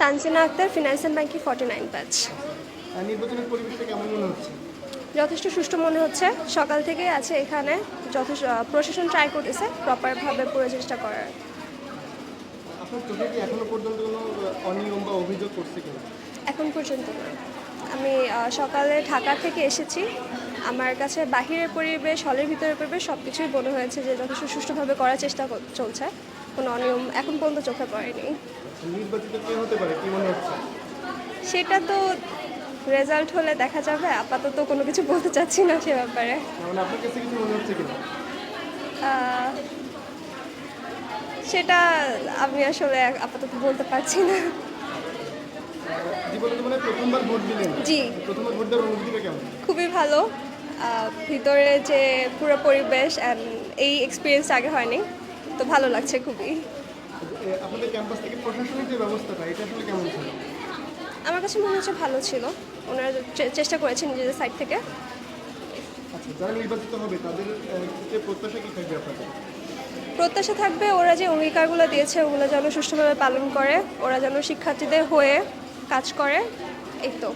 Tanzina Akter financial banking forty nine batch. নির্বাচনের পরিবেশটা কেমন মনে হচ্ছে? যথেষ্ট সুষ্ঠু মনে হচ্ছে। সকাল থেকে আছে এখানে যথেষ্ট প্রশাসন ট্রাই করতেছে প্রপারভাবে পুরো চেষ্টা করার। এখনও পর্যন্ত এখন না। আমি সকালে ঢাকা থেকে এসেছি। আমার কাছে বাহিরের পরিবেশ হলের ভিতরের পরিবেশ সব কিছুই মনে হয়েছে যে যথেষ্ট সুষ্ঠুভাবে করার চেষ্টা চলছে। কোনো অনিয়ম এখন পর্যন্ত চোখে পড়েনি। নির্বাচিত কে হতে পারে? কি মনে হচ্ছে? সেটা তো রেজাল্ট হলে দেখা যাবে। আপাতত কোনো কিছু বলতে চাচ্ছি না সে ব্যাপারে। মানে আপনার কাছে কিছু মনে হচ্ছে কিনা? সেটা আমি আসলে আপাতত বলতে পারছি না। জীবনে জীবনে প্রথমবার ভোট দিলেন জি। প্রথমবার ভোট দেওয়ার অনুভূতিটা কেমন? খুবই ভালো। ভিতরে যে পুরো পরিবেশ অ্যান্ড এই এক্সপিরিয়েন্স আগে হয়নি। তো ভালো লাগছে খুবই। আপনাদের ক্যাম্পাস থেকে প্রশাসনিক যে ব্যবস্থাটা এটা আসলে কেমন ছিল? আমার কাছে মনে হচ্ছে ভালো ছিল। ওনারা চেষ্টা করেছেন নিজেদের সাইড থেকে। আচ্ছা যারা নির্বাচিত হবে তাদের যে প্রত্যাশা কি থাকবে আপনাদের? প্রত্যাশা থাকবে ওরা যে অঙ্গীকারগুলো দিয়েছে ওগুলো যেন সুষ্ঠুভাবে পালন করে ওরা যেন শিক্ষার্থীদের হয়ে কাজ করে এই তো।